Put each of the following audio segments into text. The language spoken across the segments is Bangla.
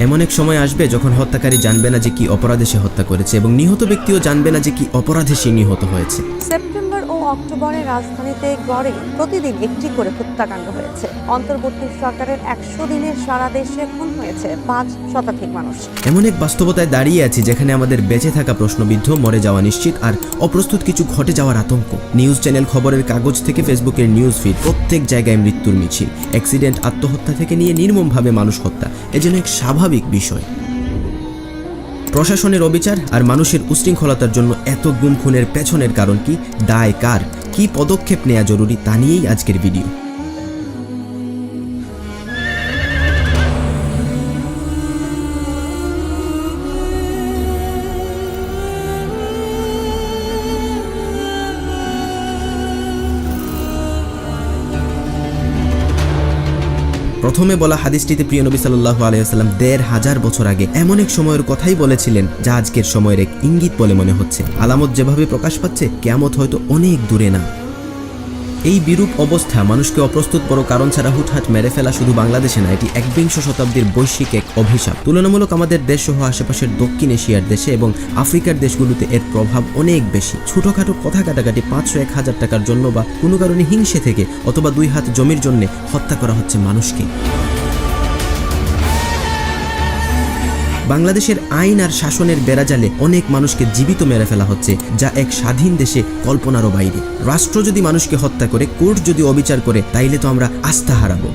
এমন এক সময় আসবে যখন হত্যাকারী জানবে না যে কি অপরাধে সে হত্যা করেছে এবং নিহত ব্যক্তিও জানবে না যে কি অপরাধে সে নিহত হয়েছে। সেপ্টেম্বর অক্টোবরে রাজধানীতে গড়ে প্রতিদিন একটি করে হত্যাকাণ্ড হয়েছে। অন্তর্বর্তী সরকারের একশো দিনে সারা দেশে খুন হয়েছে পাঁচ শতাধিক মানুষ। এমন এক বাস্তবতায় দাঁড়িয়ে আছি যেখানে আমাদের বেঁচে থাকা প্রশ্নবিদ্ধ, মরে যাওয়া নিশ্চিত আর অপ্রস্তুত কিছু ঘটে যাওয়ার আতঙ্ক। নিউজ চ্যানেল খবরের কাগজ থেকে ফেসবুকের নিউজ ফিড প্রত্যেক জায়গায় মৃত্যুর মিছিল। অ্যাক্সিডেন্ট, আত্মহত্যা থেকে নিয়ে নির্মমভাবে মানুষ হত্যা, এ যেন এক স্বাভাবিক বিষয়। প্রশাসনের অবিচার আর মানুষের উশৃঙ্খলতার জন্য এত গুম খুনের পেছনের কারণ কি, দায় কার, কি পদক্ষেপ নেওয়া জরুরি তা নিয়েই আজকের ভিডিও প্রথমে বলা হাদিসটিতে প্রিয় নবী সাল্লাহ আলাইসাল্লাম দেড় হাজার বছর আগে এমন এক সময়ের কথাই বলেছিলেন, যা আজকের সময়ের এক ইঙ্গিত বলে মনে হচ্ছে। আলামত যেভাবে প্রকাশ পাচ্ছে, কেয়ামত হয়তো অনেক দূরে না। এই বিরূপ অবস্থা মানুষকে অপ্রস্তুত বড় কারণ ছাড়া হুটহাট মেরে ফেলা শুধু বাংলাদেশে না, এটি একবিংশ শতাব্দীর বৈশ্বিক এক অভিশাপ। তুলনামূলক আমাদের দেশ সহ আশেপাশের দক্ষিণ এশিয়ার দেশে এবং আফ্রিকার দেশগুলোতে এর প্রভাব অনেক বেশি। ছোটখাটো কথা কাটাকাটি পাঁচশো এক হাজার টাকার জন্য বা কোনো কারণে হিংসে থেকে অথবা দুই হাত জমির জন্য হত্যা করা হচ্ছে মানুষকে। বাংলাদেশের আইন আর শাসনের বেড়াজালে অনেক মানুষকে জীবিত মেরে ফেলা হচ্ছে, যা এক স্বাধীন দেশে কল্পনারও বাইরে। রাষ্ট্র যদি মানুষকে হত্যা করে, কোর্ট যদি অবিচার করে, তাইলে তো আমরা আস্থা হারাবো।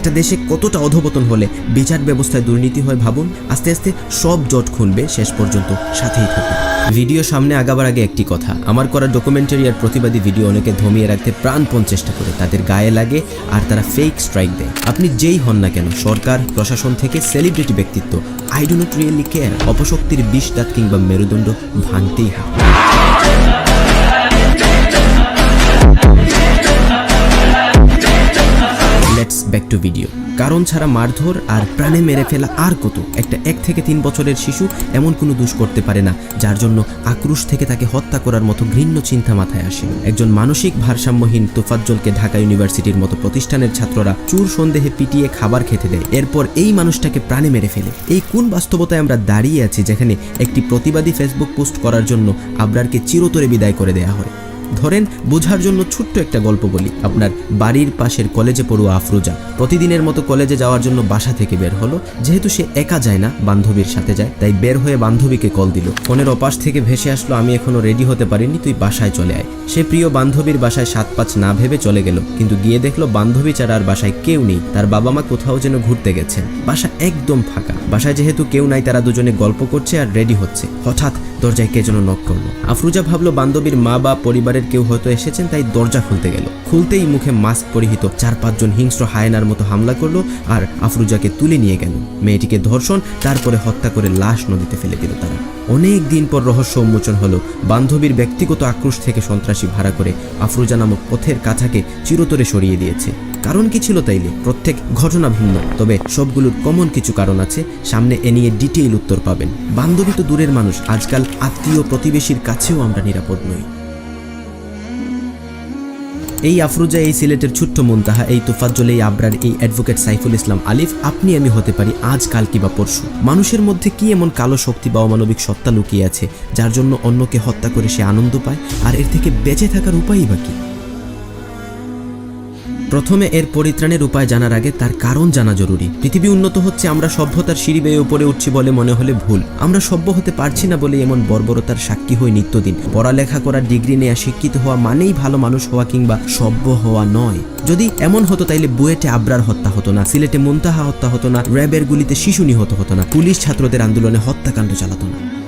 একটা দেশে কতটা অধপতন হলে বিচার ব্যবস্থায় দুর্নীতি হয় ভাবুন, আস্তে আস্তে সব জট খুলবে শেষ পর্যন্ত সাথেই থাকুন। ভিডিও সামনে আগাবার আগে একটি কথা, আমার করা ডকুমেন্টারি আর প্রতিবাদী ভিডিও অনেকে ধমিয়ে রাখতে প্রাণপণ চেষ্টা করে, তাদের গায়ে লাগে আর তারা ফেক স্ট্রাইক দেয়। আপনি যেই হন না কেন, সরকার, প্রশাসন থেকে সেলিব্রিটি ব্যক্তিত্ব আই রিয়েলি কেয়ার অপশক্তির বিষ দাঁত কিংবা মেরুদণ্ড ভাঙতেই হয় ব্যাক টু ভিডিও কারণ ছাড়া মারধর আর প্রাণে মেরে ফেলা আর কত? একটা এক থেকে তিন বছরের শিশু এমন কোনো দোষ করতে পারে না, যার জন্য আক্রোশ থেকে তাকে হত্যা করার মতো ঘৃণ্য চিন্তা মাথায় আসে। একজন মানসিক ভারসাম্যহীন তোফাজ্জলকে ঢাকা ইউনিভার্সিটির মতো প্রতিষ্ঠানের ছাত্ররা চুর সন্দেহে পিটিয়ে খাবার খেতে দেয়। এরপর এই মানুষটাকে প্রাণে মেরে ফেলে। এই কোন বাস্তবতায় আমরা দাঁড়িয়ে আছি যেখানে একটি প্রতিবাদী ফেসবুক পোস্ট করার জন্য আবরারকে চিরতরে বিদায় করে দেয়া হয়? ধরেন, বোঝার জন্য ছোট্ট একটা গল্প বলি। আপনার বাড়ির পাশের কলেজে পড়ুয়া আফরোজা। প্রতিদিনের মতো কলেজে যাওয়ার জন্য বাসা থেকে বের হলো। যেহেতু সে একা যায় না, বান্ধবীর সাথে যায়, তাই বের হয়ে বান্ধবীকে কল দিল। ফোনের অপাশ থেকে ভেসে আসলো, আমি এখনও রেডি হতে পারিনি, তুই বাসায় চলে আয়। সে প্রিয় বান্ধবীর বাসায় সাত পাঁচ না ভেবে চলে গেল, কিন্তু গিয়ে দেখল, বান্ধবী ছাড়া আর বাসায় কেউ নেই। তার বাবা মা কোথাও যেন ঘুরতে গেছেন। বাসা একদম ফাঁকা। বাসায় যেহেতু কেউ নাই, তারা দুজনে গল্প করছে আর রেডি হচ্ছে। হঠাৎ দরজায় কে যেন নক করল। আফরুজা ভাবলো, বান্ধবীর মা বা পরিবারের কেউ হয়তো এসেছেন, তাই দরজা খুলতে গেল। খুলতেই মুখে মাস্ক পরিহিত চার পাঁচজন হিংস্র হায়নার মতো হামলা করল আর আফরুজাকে তুলে নিয়ে গেল। মেয়েটিকে ধর্ষণ, তারপরে হত্যা করে লাশ নদীতে ফেলে দিল তারা। অনেক দিন পর রহস্য উন্মোচন হলো। বান্ধবীর ব্যক্তিগত আক্রোশ থেকে সন্ত্রাসী ভাড়া করে আফরুজা নামক পথের কাছাকে চিরতরে সরিয়ে দিয়েছে। কারণ কি ছিল তাইলে? প্রত্যেক ঘটনা ভিন্ন, তবে সবগুলোর কমন কিছু কারণ আছে। সামনে এ নিয়ে ডিটেইল উত্তর পাবেন। বান্ধবী তো দূরের মানুষ, আজকাল আত্মীয় প্রতিবেশীর কাছেও আমরা নিরাপদ নই। এই আফরুজা, এই সিলেটের ছোট্ট মুনতাহা, এই তোফাজ্জল, এই আবরার, এই অ্যাডভোকেট সাইফুল ইসলাম আলিফ, আপনি আমি হতে পারি আজ, কাল কি বা পরশু। মানুষের মধ্যে কি এমন কালো শক্তি বা অমানবিক সত্তা লুকিয়ে আছে, যার জন্য অন্যকে হত্যা করে সে আনন্দ পায়? আর এর থেকে বেঁচে থাকার উপায়ই বা প্রথমে এর পরিত্রাণের উপায় জানার আগে তার কারণ জানা জরুরি। পৃথিবী উন্নত হচ্ছে, আমরা সভ্যতার সিঁড়ি বেয়ে উপরে উঠছি বলে মনে হলে ভুল। আমরা সভ্য হতে পারছি না বলে এমন বর্বরতার সাক্ষী হই নিত্যদিন। পড়ালেখা করার ডিগ্রি নেয়া, শিক্ষিত হওয়া মানেই ভালো মানুষ হওয়া কিংবা সভ্য হওয়া নয়। যদি এমন হতো তাইলে বুয়েটে আবরার হত্যা হতো না, সিলেটে মুনতাহা হত্যা হতো না, র্যাবের গুলিতে শিশু নিহত হতো না, পুলিশ ছাত্রদের আন্দোলনে হত্যাকাণ্ড চালাতো না।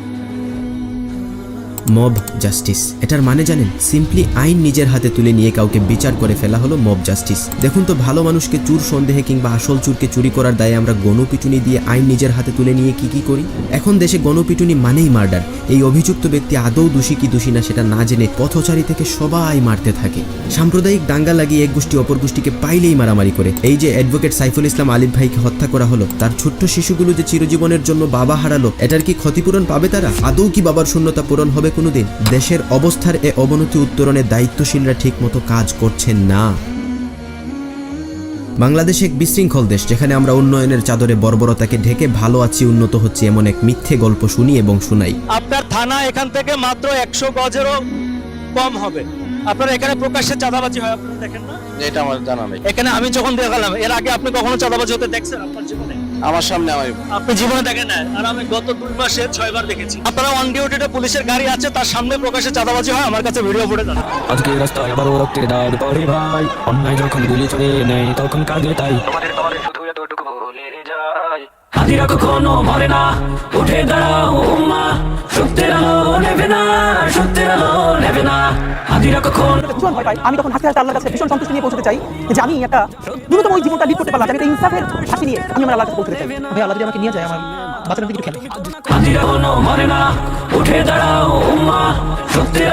মব জাস্টিস এটার মানে জানেন? সিম্পলি আইন নিজের হাতে তুলে নিয়ে কাউকে বিচার করে ফেলা হলো মব জাস্টিস দেখুন তো, ভালো মানুষকে চুর, সন্দেহে কিংবা আসল চুরকে চুরি করার দায়ে আমরা গণপিটুনি দিয়ে আইন নিজের হাতে তুলে নিয়ে কি কি করি? এখন দেশে গণপিটুনি মানেই মার্ডার। এই অভিযুক্ত ব্যক্তি আদৌ দোষী কি দোষী না সেটা না জেনে পথচারী থেকে সবাই মারতে থাকে। সাম্প্রদায়িক দাঙ্গা লাগিয়ে এক গোষ্ঠী অপর গোষ্ঠীকে পাইলেই মারামারি করে। এই যে অ্যাডভোকেট সাইফুল ইসলাম আলিফ ভাইকে হত্যা করা হলো, তার ছোট্ট শিশুগুলো যে চিরজীবনের জন্য বাবা হারালো, এটার কি ক্ষতিপূরণ পাবে তারা? আদৌ কি বাবার শূন্যতা পূরণ হবে কোনোদিন দেশের অবস্থার এ অবনতি উত্তরণে দায়িত্বশীলরা ঠিকমতো কাজ করছেন না। বাংলাদেশ এক বিশৃঙ্খল দেশ যেখানে আমরা উন্নয়নের চাদরে বর্বরতাকে ঢেকে ভালো আছি উন্নত হচ্ছে এমন এক মিথ্যে গল্প শুনি এবং শুনাই। আপনার থানা এখান থেকে মাত্র একশো গজেরও কম হবে। আপনার এখানে প্রকাশ্যে চাঁদাবাজি হয় আপনারা দেখেন না? এটা আমার জানা নেই। এখানে আমি যখন দেখালাম এর আগে আপনি কখনো চাঁদাবাজি হতে দেখছেন? আপনার জীবনে আমার সামনে আমি আপনি জীবনে দেখেন না আর আমি গত দুই মাসে ছয়বার দেখেছি। আপনারা অন ডিউটিতে পুলিশের গাড়ি আছে তার সামনে প্রকাশে চাঁদাবাজি হয় আমার কাছে ভিডিও পড়ে আছে আজকে রাস্তায় আবারও রক্তের দাগ পরে ভাই। অন্যায় যখন গুলি চলে নেই তখন কাজে তাই তোমাদের তরে শুধু এতটুকু বলে যায় হাজিরা কখনো মরে না। উঠে দাঁড়াও উম্মা সত্যের আলো নেবে না সত্যের আলো নেবে না। হাজিরা কখন আমি তখন হাসতে হাসতে আল্লাহর কাছে ভীষণ সন্তুষ্টি নিয়ে পৌঁছতে চাই যে আমি একটা দ্রুততম ওই জীবনটা লিড করতে পারলাম আমি একটা ইনসাফের হাসি নিয়ে আমি আমার আল্লাহর কাছে পৌঁছতে চাই। ভাই আল্লাহ যদি আমাকে নিয়ে যায় আমার বাচ্চারা দিকে খেলে হাজিরা কখনো মরে না। উঠে দাঁড়াও উম্মা সত্যের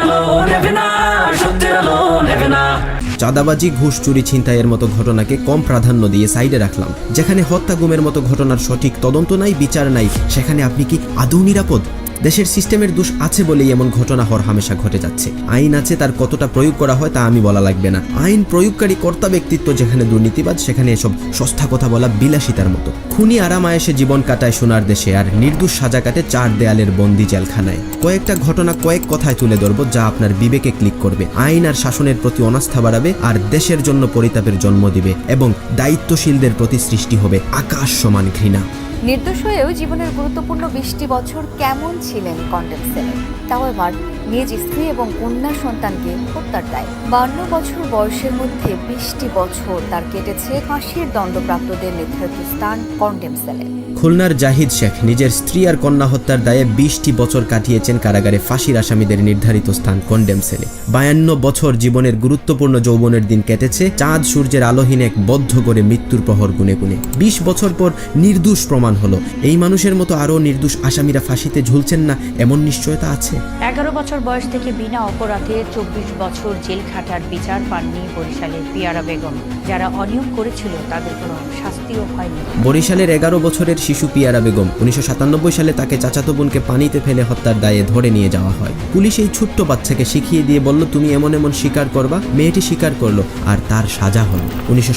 চাঁদাবাজি, ঘুষ, চুরি, ছিনতাইয়ের মতো ঘটনাকে কম প্রাধান্য দিয়ে সাইডে রাখলাম। যেখানে হত্যা গুমের মতো ঘটনার সঠিক তদন্ত নাই, বিচার নাই, সেখানে আপনি কি আদৌ নিরাপদ? দেশের সিস্টেমের দোষ আছে বলেই এমন ঘটনা হর হামেশা ঘটে যাচ্ছে। আইন আছে তার কতটা প্রয়োগ করা হয় তা আমি বলা লাগবে না। আইন প্রয়োগকারী কর্তা ব্যক্তিত্ব যেখানে দুর্নীতিবাদ সেখানে এসব সস্তা কথা বলা বিলাসিতার মতো। খুনি আরাম আয়েসে জীবন কাটায় সোনার দেশে, আর নির্দোষ সাজা কাটে চার দেয়ালের বন্দি জেলখানায়। কয়েকটা ঘটনা কয়েক কথায় তুলে ধরবো যা আপনার বিবেকে ক্লিক করবে। আইন আর শাসনের প্রতি অনাস্থা বাড়াবে, আর দেশের জন্য পরিতাপের জন্ম দিবে, এবং দায়িত্বশীলদের প্রতি সৃষ্টি হবে আকাশ সমান ঘৃণা। নির্দোষ হয়েও জীবনের গুরুত্বপূর্ণ বিশটি বছর কেমন ছিলেন কন্ডেম সেলে? তাও এবার নিজ স্ত্রী এবং কন্যা সন্তানকে হত্যার দায়। বান্ন বছর বয়সের মধ্যে বিশটি বছর তার কেটেছে ফাঁসির দণ্ডপ্রাপ্তদের নির্ধারিত স্থান কন্ডেম সেলে। খুলনার জাহিদ শেখ নিজের স্ত্রী আর কন্যা হত্যার দায়ে বিশটি বছর কাটিয়েছেন কারাগারে ফাঁসির আসামিদের নির্ধারিত স্থান কন্ডেম সেলে। বায়ান্ন বছর জীবনের গুরুত্বপূর্ণ যৌবনের দিন কেটেছে চাঁদ সূর্যের আলোহীন এক বদ্ধ করে মৃত্যুর প্রহর গুনে গুনে। বিশ বছর পর নির্দোষ প্রমাণ হলো। এই মানুষের মতো আরও নির্দোষ আসামিরা ফাঁসিতে ঝুলছেন না এমন নিশ্চয়তা আছে? এগারো বছর বয়স থেকে বিনা অপরাধে চব্বিশ বছর জেল খাটার বিচার পাননি বরিশালের পিয়ারা বেগম। যারা অনিয়ম করেছিল, তাদের কোনো শাস্তিও হয়নি। বরিশালের এগারো বছরের শিশু পিয়ারা বেগম উনিশশো সাতানব্বই সালে তাকে চাচাতো বোনকে পানিতে ফেলে হত্যার দায়ে ধরে নিয়ে যাওয়া হয়। পুলিশ এই ছোট্ট বাচ্চাকে শিখিয়ে দিয়ে বলল, তুমি এমন এমন স্বীকার করবা, মেয়েটি স্বীকার করল, আর তার সাজা হলো। উনিশশো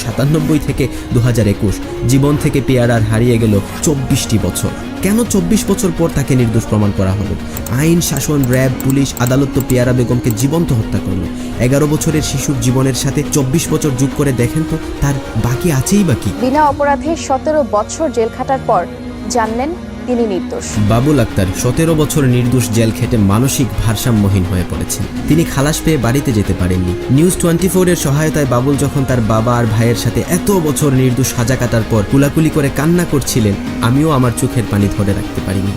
থেকে দু জীবন থেকে পেয়ারার হারিয়ে গেল চব্বিশটি বছর। কেন চব্বিশ বছর পর তাকে নির্দোষ প্রমাণ করা হলো? আইন, শাসন, র্যাব, পুলিশ আদালত তো পেয়ারা বেগমকে জীবন্ত হত্যা করল। এগারো বছরের শিশুর জীবনের সাথে চব্বিশ বছর যোগ করে দেখেন তো, তার বাকি আছেই বাকি বিনা অপরাধে সতেরো বছর জেল খাটার পর জানলেন তিনি নির্দোষ। বাবুল আক্তার সতেরো বছর নির্দোষ জেল খেটে মানসিক ভারসাম্যহীন হয়ে পড়েছেন। তিনি খালাস পেয়ে বাড়িতে যেতে পারেননি। নিউজ টোয়েন্টি ফোরের সহায়তায় বাবুল যখন তার বাবা আর ভাইয়ের সাথে এত বছর নির্দোষ সাজা কাটার পর কুলাকুলি করে কান্না করছিলেন, আমিও আমার চোখের পানি ধরে রাখতে পারিনি।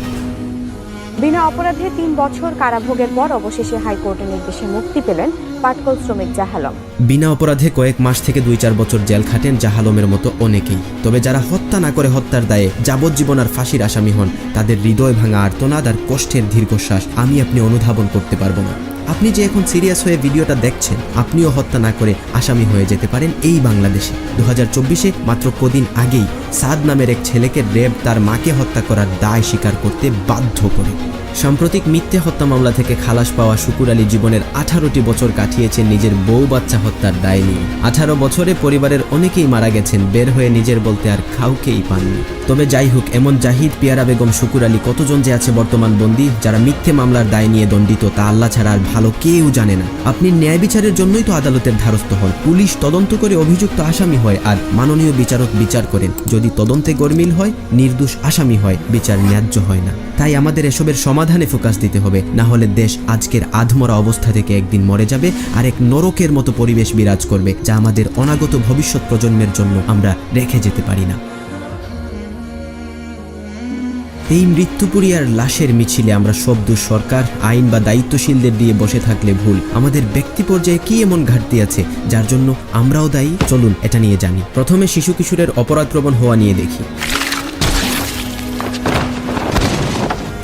বিনা অপরাধে তিন বছর কারাভোগের পর অবশেষে হাইকোর্টের নির্দেশে মুক্তি পেলেন পাটকল শ্রমিক জাহালম। বিনা অপরাধে কয়েক মাস থেকে দুই চার বছর জেল খাটেন জাহালমের মতো অনেকেই। তবে যারা হত্যা না করে হত্যার দায়ে যাবজ্জীবন আর ফাঁসির আসামি হন, তাদের হৃদয় ভাঙা আর্তনাদ আর কষ্টের দীর্ঘশ্বাস আমি আপনি অনুধাবন করতে পারব না। আপনি যে এখন সিরিয়াস হয়ে ভিডিওটা দেখছেন, আপনিও হত্যা না করে আসামি হয়ে যেতে পারেন এই বাংলাদেশে। দু হাজার চব্বিশে মাত্র কদিন আগেই সাদ নামের এক ছেলেকে রেব তার মাকে হত্যা করার দায় স্বীকার করতে বাধ্য করে। সাম্প্রতিক মিথ্যে হত্যা মামলা থেকে খালাস পাওয়া শুকুর আলী জীবনের আঠারোটি বছর কাটিয়েছেন নিজের বউ বাচ্চা হত্যার দায় নিয়ে। আঠারো বছরে পরিবারের অনেকেই মারা গেছেন, বের হয়ে নিজের বলতে আর কাউকেই পাননি। তবে যাই হোক, এমন জাহিদ, পিয়ারা বেগম, শুকুর আলী কতজন যে আছে বর্তমান বন্দী, যারা মিথ্যে মামলার দায় নিয়ে দণ্ডিত, তা আল্লাহ ছাড়া আর ভালো কেউ জানে না। আপনি ন্যায় বিচারের জন্যই তো আদালতের ধারস্থ হন। পুলিশ তদন্ত করে অভিযুক্ত আসামি হয় আর মাননীয় বিচারক বিচার করেন। যদি তদন্তে গরমিল হয়, নির্দোষ আসামি হয়, বিচার ন্যায্য হয় না। তাই আমাদের এসবের সমাধানে ফোকাস দিতে হবে। না হলে দেশ আজকের আধমরা অবস্থা থেকে একদিন মরে যাবে আর এক নরকের মতো পরিবেশ বিরাজ করবে, যা আমাদের অনাগত ভবিষ্যৎ প্রজন্মের জন্য আমরা রেখে যেতে পারি না। এই মৃত্যুপুরিয়ার লাশের মিছিলে আমরা শব্দ সরকার, আইন বা দায়িত্বশীলদের দিয়ে বসে থাকলে ভুল। আমাদের ব্যক্তি পর্যায়ে কি এমন ঘাটতি আছে, যার জন্য আমরাও দায়ী? চলুন, এটা নিয়ে জানি। প্রথমে শিশু কিশোরের অপরাধ প্রবণ হওয়া নিয়ে দেখি।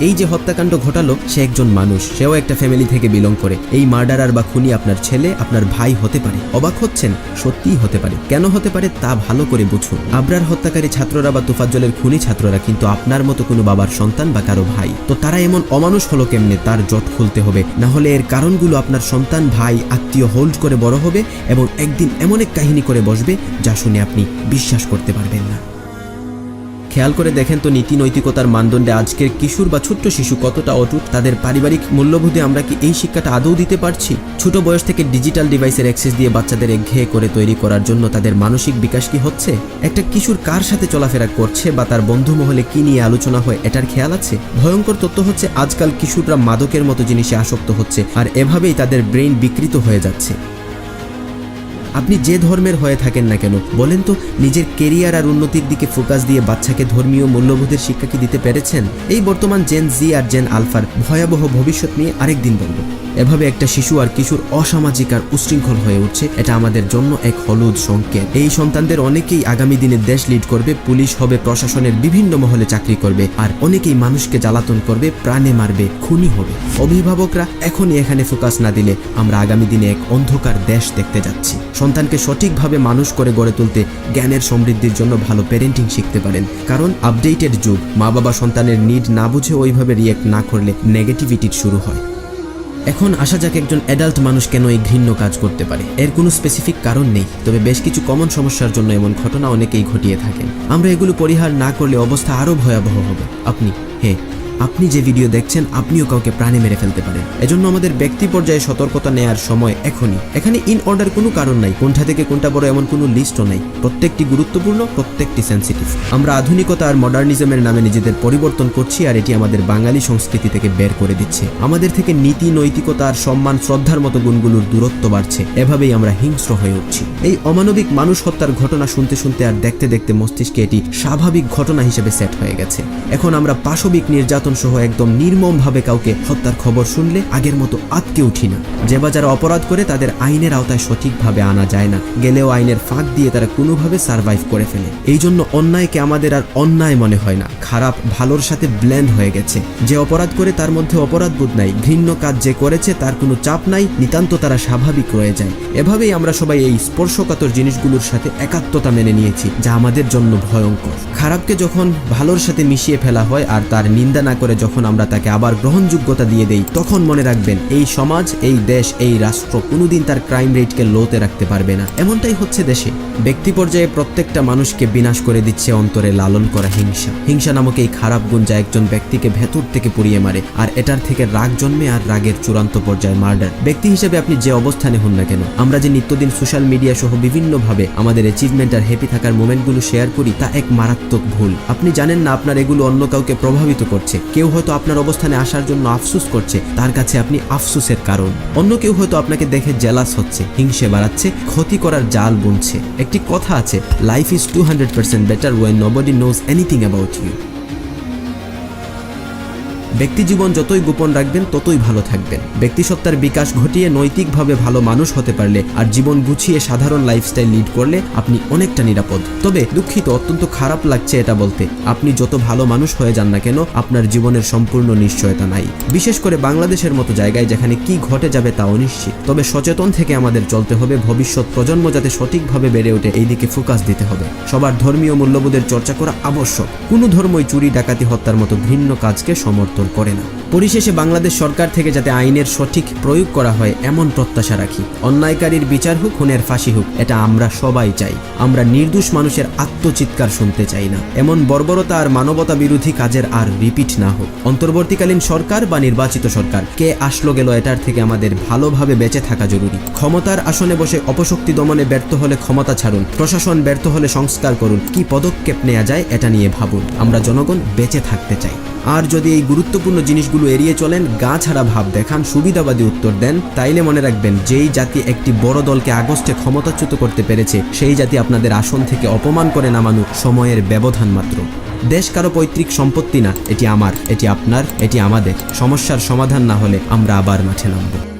এই যে হত্যাকাণ্ড ঘটালো, সে একজন মানুষ। সেও একটা ফ্যামিলি থেকে বিলং করে। এই মার্ডারার বা খুনি আপনার ছেলে, আপনার ভাই হতে পারে। অবাক হচ্ছেন? সত্যিই হতে পারে। কেন হতে পারে তা ভালো করে বুঝুন। আবরার হত্যাকারী ছাত্ররা বা তুফাজ্জলের খুনি ছাত্ররা কিন্তু আপনার মতো কোনো বাবার সন্তান বা কারও ভাই। তো তারা এমন অমানুষ হলো কেমনে? তার জট খুলতে হবে। না হলে এর কারণগুলো আপনার সন্তান, ভাই, আত্মীয় হোল্ড করে বড় হবে এবং একদিন এমন এক কাহিনী করে বসবে যা শুনে আপনি বিশ্বাস করতে পারবেন না। খেয়াল করে দেখেন তো নীতি নৈতিকতার মানদণ্ডে আজকের কিশোর বা ছোট্ট শিশু কতটা অটুট, তাদের পারিবারিক মূল্যবোধে আমরা কি এই শিক্ষাটা আদৌ দিতে পারছি? ছোট বয়স থেকে ডিজিটাল ডিভাইসের অ্যাক্সেস দিয়ে বাচ্চাদের একঘেয়ে করে তৈরি করার জন্য তাদের মানসিক বিকাশ কি হচ্ছে? একটা কিশোর কার সাথে চলাফেরা করছে বা তার বন্ধু মহলে কি নিয়ে আলোচনা হয়, এটার খেয়াল আছে? ভয়ঙ্কর তথ্য হচ্ছে আজকাল কিশোররা মাদকের মতো জিনিসে আসক্ত হচ্ছে আর এভাবেই তাদের ব্রেইন বিকৃত হয়ে যাচ্ছে। আপনি যে ধর্মের হয়ে থাকেন না কেন, বলেন তো, নিজের কেরিয়ার আর উন্নতির দিকে ফোকাস দিয়ে বাচ্চাকে ধর্মীয় মূল্যবোধের শিক্ষা কি দিতে পেরেছেন? এই বর্তমান জেন জি আর জেন আলফার ভয়াবহ ভবিষ্যৎ নিয়ে আরেকদিন বলব। এভাবে একটা শিশু আর কিশোর অসামাজিক আর উশৃঙ্খল হয়ে উঠছে, এটা আমাদের জন্য এক হলুদ সংকেত। এই সন্তানদের অনেকেই আগামী দিনে দেশ লিড করবে, পুলিশ হবে, প্রশাসনের বিভিন্ন মহলে চাকরি করবে, আর অনেকেই মানুষকে জ্বালাতন করবে, প্রাণে মারবে, খুনি হবে। অভিভাবকরা এখনই এখানে ফোকাস না দিলে আমরা আগামী দিনে এক অন্ধকার দেশ দেখতে যাচ্ছি। সন্তানকে সঠিকভাবে মানুষ করে গড়ে তুলতে জ্ঞানের সমৃদ্ধির জন্য ভালো প্যারেন্টিং শিখতে পারেন। কারণ আপডেটেড যুগ মা বাবা সন্তানের নিড না বুঝে ওইভাবে রিয়েক্ট না করলে নেগেটিভিটির শুরু হয়। এখন আসা যাক একজন অ্যাডাল্ট মানুষ কেন এই ঘৃণ্য কাজ করতে পারে। এর কোনো স্পেসিফিক কারণ নেই, তবে বেশ কিছু কমন সমস্যার জন্য এমন ঘটনা অনেকেই ঘটিয়ে থাকেন। আমরা এগুলো পরিহার না করলে অবস্থা আরও ভয়াবহ হবে। আপনি হ্যাঁ আপনি যে ভিডিও দেখছেন, আপনিও কাউকে প্রাণে মেরে ফেলতে পারেন। এজন্য আমাদের ব্যক্তি পর্যায়ে সতর্কতা নেয়ার সময় এখনই। এখানে ইন অর্ডার কোনো কারণ নাই। কোনটা থেকে কোনটা বড় এমন কোনো লিস্টও নাই। প্রত্যেকটি গুরুত্বপূর্ণ, প্রত্যেকটি সেন্সিটিভ আমরা আধুনিকতা আর মডার্নিজমের নামে নিজেদের পরিবর্তন করছি আর এটি আমাদের বাঙালি সংস্কৃতি থেকে বের করে দিচ্ছে। আমাদের থেকে নীতি, নৈতিকতা আর সম্মান, শ্রদ্ধার মতো গুণগুলোর দূরত্ব বাড়ছে। এভাবেই আমরা হিংস্র হয়ে উঠছি। এই অমানবিক মানুষ হত্যার ঘটনা শুনতে শুনতে আর দেখতে দেখতে মস্তিষ্কে এটি স্বাভাবিক ঘটনা হিসেবে সেট হয়ে গেছে। এখন আমরা পাশবিক নির্যাতন সহ একদম নির্মমভাবে কাউকে হত্যার খবর শুনলে আগের মতো আতকে উঠি না। যে বা যারা অপরাধ করে তাদের আইনের আওতায় সঠিকভাবে আনা যায় না। গেলেও আইনের ফাঁক দিয়ে তারা কোনোভাবে সার্ভাইভ করে ফেলে। এই জন্য অন্যায়কে আমাদের আর অন্যায় মনে হয় না। খারাপ ভালোর সাথে ব্ল্যান্ড হয়ে গেছে। যে অপরাধ করে তার মধ্যে অপরাধ বোধ নাই। ঘৃণ্য কাজ যে করেছে তার কোনো চাপ নাই। নিতান্ত তারা স্বাভাবিক রয়ে যায়। এভাবেই আমরা সবাই এই স্পর্শকাতর জিনিসগুলোর সাথে একাত্মতা মেনে নিয়েছি, যা আমাদের জন্য ভয়ঙ্কর। খারাপকে যখন ভালোর সাথে মিশিয়ে ফেলা হয় আর তার নিন্দা না করে যখন আমরা তাকে আবার গ্রহণযোগ্যতা দিয়ে দেই, তখন মনে রাখবেন এই সমাজ, এই দেশ, এই রাষ্ট্র কোনোদিন তার ক্রাইম রেটকে লোতে রাখতে পারবে না। এমনটাই হচ্ছে দেশে। ব্যক্তি পর্যায়ে প্রত্যেকটা মানুষকে বিনাশ করে দিচ্ছে অন্তরে লালন করা হিংসা। হিংসা নামক এই খারাপ গুণ যা একজন ব্যক্তিকে ভেতর থেকে পুড়িয়ে মারে, আর এটার থেকে রাগ জন্মে আর রাগের চূড়ান্ত পর্যায়ে মার্ডার। ব্যক্তি হিসেবে আপনি যে অবস্থানে হন না কেন, আমরা যে নিত্যদিন সোশ্যাল মিডিয়া সহ বিভিন্নভাবে আমাদের অ্যাচিভমেন্ট আর হ্যাপি থাকার মোমেন্টগুলো শেয়ার করি, তা এক মারাত্মক ভুল। আপনি জানেন না আপনার এগুলো অন্য কাউকে প্রভাবিত করছে। কেউ হয়তো আপনার অবস্থানে আসার জন্য আফসুস করছে, তার কাছে আপনি আফসুসের কারণ। অন্য কেউ হয়তো আপনাকে দেখে জেলাস হচ্ছে, হিংসে বাড়াচ্ছে, ক্ষতি করার জাল বুনছে। একটি কথা আছে life is two hundred percent better when nobody knows anything about you ব্যক্তি জীবন যতই গোপন রাখবেন, ততই ভালো থাকবেন। ব্যক্তিসত্তার বিকাশ ঘটিয়ে নৈতিকভাবে ভালো মানুষ হতে পারলে আর জীবন গুছিয়ে সাধারণ লাইফস্টাইল লিড করলে আপনি অনেকটা নিরাপদ। তবে দুঃখিত, অত্যন্ত খারাপ লাগছে এটা বলতে। আপনি যত ভালো মানুষ হয়ে যান না কেন, আপনার জীবনের সম্পূর্ণ নিশ্চয়তা নাই। বিশেষ করে বাংলাদেশের মতো জায়গায় যেখানে কি ঘটে যাবে তা অনিশ্চিত। তবে সচেতন থেকে আমাদের চলতে হবে, ভবিষ্যৎ প্রজন্ম যাতে সঠিকভাবে বেড়ে ওঠে এই দিকে ফোকাস দিতে হবে। সবার ধর্মীয় মূল্যবোধের চর্চা করা আবশ্যক। কোনো ধর্মই চুরি, ডাকাতি, হত্যার মতো ঘৃণ্য কাজকে সমর্থন করে না। পরিশেষে বাংলাদেশ সরকার থেকে যাতে আইনের সঠিক প্রয়োগ করা হয়, এমন প্রত্যাশা রাখি। অন্যায়কারীর বিচার হোক, খুনের ফাঁসি হোক, এটা আমরা সবাই চাই। আমরা নির্দোষ মানুষের আত্মচিৎকার শুনতে চাই না। এমন বর্বরতা আর মানবতা বিরোধী কাজের আর রিপিট না হোক। অন্তর্বর্তীকালীন সরকার বা নির্বাচিত সরকার, কে আসলো গেল এটার থেকে আমাদের ভালোভাবে বেঁচে থাকা জরুরি। ক্ষমতার আসনে বসে অপশক্তি দমনে ব্যর্থ হলে ক্ষমতা ছাড়ুন, প্রশাসন ব্যর্থ হলে সংস্কার করুন, কি পদক্ষেপ নেওয়া যায় এটা নিয়ে ভাবুন। আমরা জনগণ বেঁচে থাকতে চাই। আর যদি এই গুরুত্বপূর্ণ জিনিসগুলো এড়িয়ে চলেন, গা ছাড়া ভাব দেখান, সুবিধাবাদী উত্তর দেন, তাইলে মনে রাখবেন যেই জাতি একটি বড় দলকে আগস্টে ক্ষমতাচ্যুত করতে পেরেছে, সেই জাতি আপনাদের আসন থেকে অপমান করে নামানো সময়ের ব্যবধান মাত্র। দেশ কারও পৈতৃক সম্পত্তি না, এটি আমার, এটি আপনার, এটি আমাদের। সমস্যার সমাধান না হলে আমরা আবার মাঠে নামব।